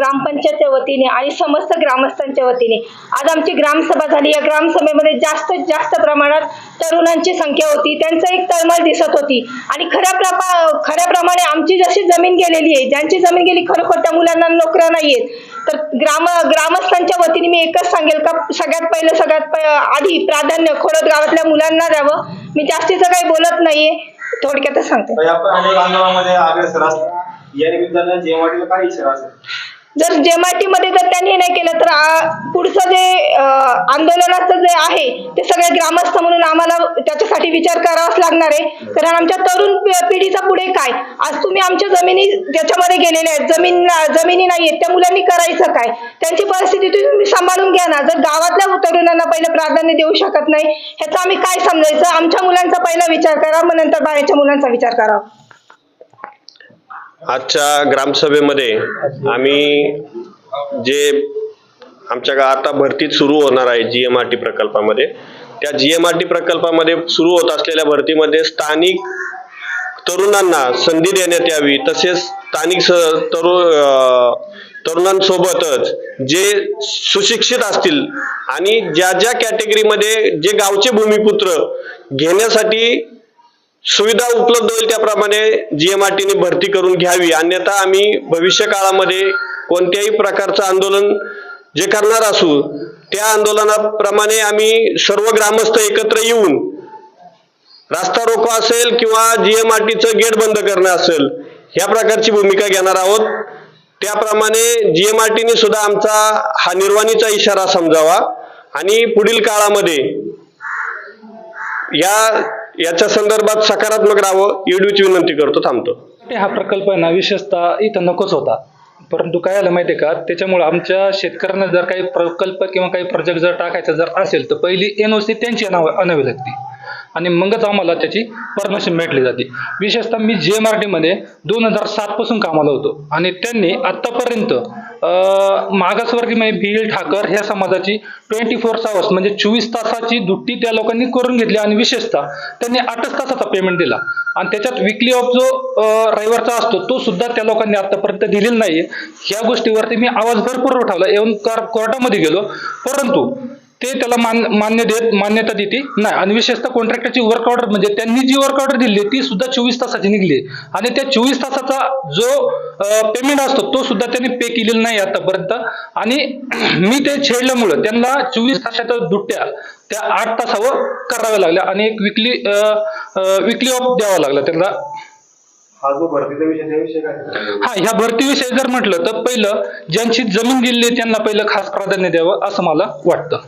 वतीने आणि समस्त ग्रामस्थांच्या वतीने. आज आमची ग्रामसभा झाली. या ग्रामसभेमध्ये जास्तीत जास्त प्रमाणात तरुणांची संख्या होती. त्यांचं एक तळमळ दिसत होती. आणि खऱ्या प्रमा खऱ्याप्रमाणे आमची जशी जमीन गेलेली आहे ज्यांची जमीन गेली खरोखर त्या मुलांना नोकऱ्या नाही आहेत. तर ग्राम ग्रामस्थांच्या वतीने मी एकच सांगेल का सगळ्यात पहिलं सगळ्यात आधी प्राधान्य खोडत गावातल्या मुलांना द्यावं. मी जास्तीचं काही बोलत नाहीये. थोडक्यातच सांगते. या निमित्तानं जेवाडीला काय इशारा असेल? जर जेमाटीमध्ये जर त्यांनी नाही केलं तर पुढचं जे आंदोलनाचं जे आहे ते सगळे ग्रामस्थ म्हणून आम्हाला त्याच्यासाठी विचार करावाच लागणार आहे. कारण आमच्या तरुण पिढीचा पुढे काय? आज तुम्ही आमच्या जमिनी ज्याच्यामध्ये गेलेल्या आहेत जमीन जमिनी नाही आहेत त्या मुलांनी करायचं काय? त्यांची परिस्थिती तुम्ही सांभाळून घ्या ना. जर गावातल्या तरुणांना पहिलं प्राधान्य देऊ शकत नाही ह्याचं आम्ही काय समजायचं? आमच्या मुलांचा पहिला विचार करा मग नंतर बाहेरच्या मुलांचा विचार करावा. आजच्या ग्रामसभेमध्ये आम्ही जे आमच्या गा- आता भरती सुरू होणार आहे जी एम आर टी प्रकल्पामध्ये त्या जी एम आर टी प्रकल्पामध्ये सुरू होत असलेल्या भरतीमध्ये स्थानिक तरुणांना संधी देण्यात यावी तसेच स्थानिक तरु तरुणांसोबतच जे सुशिक्षित असतील आणि ज्या ज्या कॅटेगरीमध्ये जे गावचे भूमिपुत्र घेण्यासाठी सुविधा उपलब्ध होईल त्याप्रमाणे जीएमआरटीने भरती करून घ्यावी. अन्यथा आम्ही भविष्य काळामध्ये कोणत्याही प्रकारचं आंदोलन जे करणार असू त्या आंदोलनाप्रमाणे आम्ही सर्व ग्रामस्थ एकत्र येऊन रास्ता रोको असेल किंवा जीएमआरटीचं गेट बंद करणं असेल या प्रकारची भूमिका घेणार आहोत. त्याप्रमाणे जीएमआरटीने सुद्धा आमचा हा निर्वाणीचा इशारा समजावा. आणि पुढील काळामध्ये या याच्या संदर्भात सकारात्मक राहावं एवढीच विनंती करतो थांबतो. हा प्रकल्प आहे ना विशेषतः इथं नकोच होता. परंतु काय झालं माहिती आहे का? त्याच्यामुळे आमच्या शेतकऱ्यांना जर काही प्रकल्प किंवा काही प्रोजेक्ट जर टाकायचा जर असेल तर पहिली एन ओ सी त्यांची आणावी आणावी लागते. आणि मगच आम्हाला त्याची परमिशन भेटली जाते. विशेषतः मी जे एम आर डीमध्ये दोन हजार सातपासून कामाला होतो. आणि त्यांनी आत्तापर्यंत मागासवर्गीय म्हणजे ठाकर ह्या समाजाची ट्वेंटी फोर आवर्स म्हणजे चोवीस तासाची दुट्टी त्या लोकांनी करून घेतली आणि विशेषतः त्यांनी आठच तासाचा पेमेंट दिला. आणि त्याच्यात विकली ऑफ जो रविवारचा असतो तो सुद्धा त्या लोकांनी आतापर्यंत दिलेला नाहीये. ह्या गोष्टीवरती मी आवाज भरपूर उठवला येऊन कोर्टामध्ये गेलो. परंतु ते त्याला मान मान्य देत मान्यता देते. नाही आणि विशेषतः कॉन्ट्रॅक्टरची वर्क ऑर्डर म्हणजे त्यांनी जी वर्क ऑर्डर दिली ती सुद्धा चोवीस तासाची निघली. आणि त्या चोवीस तासाचा जो पेमेंट असतो तो सुद्धा त्यांनी पे केलेला नाही आतापर्यंत. आणि मी ते छेडल्यामुळं त्यांना चोवीस तासाच्या दुट्ट्या त्या आठ तासावर कराव्या लागल्या. आणि एक विकली विकली ऑफ द्यावा लागला त्यांना. हा जो भरतीचा विषय त्याविषयी काय हा ह्या भरतीविषयी जर म्हटलं तर पहिलं ज्यांची जमीन गेली त्यांना पहिलं खास प्राधान्य द्यावं असं मला वाटतं.